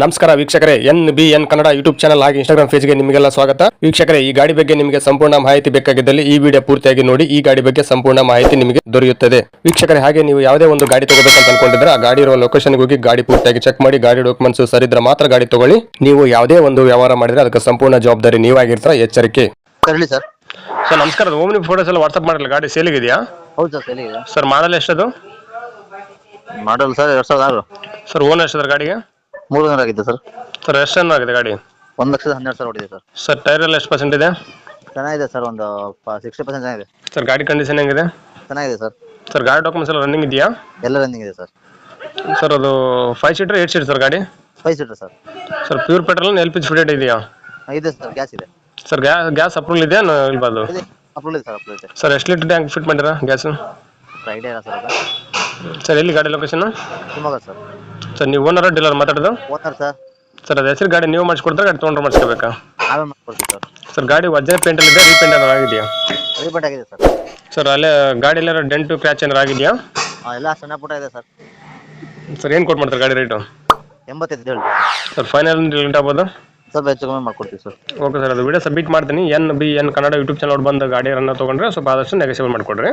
ನಮಸ್ಕಾರ ವೀಕ್ಷಕರೇ N B N Kannada YouTube channel ಹಾಗೆ ಇನ್ಸ್ಟಾಗ್ರಾಮ್ ಪೇಜ್ಗೆ ನಿಮಗೆಲ್ಲ ಸ್ವಾಗತ. ವೀಕ್ಷಕರೇ ಈ ಗಾಡಿ ಬಗ್ಗೆ ನಿಮಗೆ ಸಂಪೂರ್ಣ ಮಾಹಿತಿ ಬೇಕಾಗಿದ್ದಲ್ಲಿ ಈ ವಿಡಿಯೋ ಪೂರ್ತಿಯಾಗಿ ನೋಡಿ ಈ ಗಾಡಿ ಬಗ್ಗೆ ಸಂಪೂರ್ಣ ಮಾಹಿತಿ ನಿಮಗೆ ದೊರೆಯುತ್ತದೆ. ವೀಕ್ಷಕರೇ ಹಾಗೆ ನೀವು ಯಾವುದೇ ಒಂದು ಗಾಡಿ ತಗೋಬೇಕಂತ ಅನ್ಕೊಂಡಿದ್ರೆ ಆ ಗಾಡಿ ಇರುವ ಲೊಕೇಶನ್ಗೆ ಹೋಗಿ ಗಾಡಿ ಪೂರ್ತಿಯಾಗಿ ಚೆಕ್ ಮಾಡಿ ಗಾಡಿ ಡಾಕ್ಯುಮೆಂಟ್ಸ್ ಸರಿದ್ರೆ ಮಾತ್ರ ಗಾಡಿ ತಗೊಳ್ಳಿ. ನೀವು ಯಾವುದೇ ಒಂದು ವ್ಯವಹಾರ ಮಾಡಿದ್ರೆ ಅದಕ್ಕೆ ಸಂಪೂರ್ಣ ಜವಾಬ್ದಾರಿ ನೀವಾಗಿರ್ತೀರಾ ಎಚ್ಚರಿಕೆ. Sir sir. ಸರ್ ನಮಸ್ಕಾರ ಓಮ್ನಿ ಫೋಟೋಸ್ ಎಲ್ಲ ವಾಟ್ಸ್ಆಪ್ ಮಾಡಲ್ಲ ಗಾಡಿ ಸೇಲಿಗಿದೆಯಾ ಹೌದು ಸರ್ ಸರ್ ಮಾಡಲ್ ಎಷ್ಟದು? ಮಾಡಲ್ ಸರ್ ಎರಡು ಸಾವಿರದ ಆರು. ಸರ್ ಓನ್ ಎಷ್ಟದ ಗಾಡಿಗೆ? ಮೂರು ದಿನ ಆಗಿದೆ ಸರ್. ಸರ್ ಎಷ್ಟು ರನ್ ಆಗಿದೆ ಗಾಡಿ? ಒಂದು ಲಕ್ಷದ ಹನ್ನೆರಡು ಸಾವಿರ ಹೊಡಿದೆ ಸರ್. ಸರ್ ಟೈರ್ ಎಲ್ಲ ಎಷ್ಟು ಪರ್ಸೆಂಟ್ ಇದೆ? ಚೆನ್ನಾಗಿದೆ ಸರ್ ಒಂದು ಸಿಕ್ಸ್ಟಿ ಪರ್ಸೆಂಟ್ ಚೆನ್ನಾಗಿದೆ. ಸರ್ ಗಾಡಿ ಕಂಡೀಷನ್ ಹೆಂಗಿದೆ? ಚೆನ್ನಾಗಿದೆ ಸರ್. ಸರ್ ಗಾಡಿ ಡಾಕ್ಯುಮೆಂಟ್ಸ್ ಎಲ್ಲ ರನ್ನಿಂಗ್ ಇದೆಯಾ? ಎಲ್ಲ ರನ್ನಿಂಗ್ ಇದೆ ಸರ್. ಸರ್ ಅದು five seater eight seat sir ಗಾಡಿ? Five seater sir. Sir pure petrol L P G fitted ಇದೆಯಾ? ಇದೆ ಸರ್ ಗ್ಯಾಸ್ ಇದೆ. ಸರ್ ಗ್ಯಾಸ್ ಅಪ್ರೂವಲ್ ಇದೆಯಾ ಇಲ್ಬಾರ್ದು ಇದೆ ಅಪ್ರೂವಲ್ ಇದೆ ಸರ್ ಅಪ್ರೂವಲ್ ಇದೆ. ಸರ್ ಎಷ್ಟು ಲೀಟರ್ ಟ್ಯಾಂಕ್ ಫಿಟ್ ಮಾಡಿರಾ ಗ್ಯಾಸ್ ಫ್ರೈಡೇ ಇಲ್ಲ ಸರ್ ಅದು. ಸರ್ ಎಲ್ಲಿ ಗಾಡಿ ಲೊಕೇಶನ್ ಶಿವಮೊಗ್ಗ ಸರ್. ಸರ್ ನೀವು ಓನರ್ ಡೀಲರ್ ಮಾತಾಡೋದು? Owner sir. ಸರ್ ಅದು ಹೆಸರು ಗಾಡಿ ನೀವು ಮಾಡಿಸ್ಕೊಡ್ತಾರೆ ಗಾಡಿ ತೊಗೊಂಡ್ರೆ ಮಾಡಿಸ್ಕೋಬೇಕಾ? ನಾವೇ ಮಾಡ್ಕೊಡ್ತೀವಿ ಸರ್. ಸರ್ ಗಾಡಿ ವಜ್ರ ಪೇಂಟ್ ಇದೆ ರೀಪೇಂಟ್ ಏನಾರು ಆಗಿದೆಯಾ? ರೀಪೇಂಟ್ ಆಗಿದೆ ಸರ್. ಸರ್ ಅಲ್ಲೇ ಗಾಡಿ ಡೆಂಟು ಕ್ರ್ಯಾಚ್ ಏನಾರು ಆಗಿದೆಯಾ? ಹಾಂ ಎಲ್ಲ ಸಣ್ಣ ಪುಟ್ಟ ಇದೆ ಸರ್. ಸರ್ ಏನು ಕೊಟ್ಟು ಮಾಡ್ತಾರೆ ಗಾಡಿ ರೇಟು ಎಂಬತ್ತೈದು ಹೇಳಿ. ಸರ್ ಫೈನಲ್ ಲಿಮಿಟ್ ಆಗ್ಬೋದು? ಸ್ವಲ್ಪ ಹೆಚ್ಚು ಕಮ್ಮಿ ಮಾಡ್ಕೊಡ್ತೀವಿ ಸರ್. ಓಕೆ ಸರ್ ಅದು ವಿಡಿಯೋ ಸಬ್ಮಿಟ್ ಮಾಡ್ತೀನಿ. N B N Kannada YouTube channel ಬಂದು ಗಾಡಿಯನ್ನು ತೊಗೊಂಡ್ರೆ ಸ್ವಲ್ಪ ಆದಷ್ಟು ನೆಗೆಸಿಬಲ್ ಮಾಡಿಕೊಡ್ರಿ.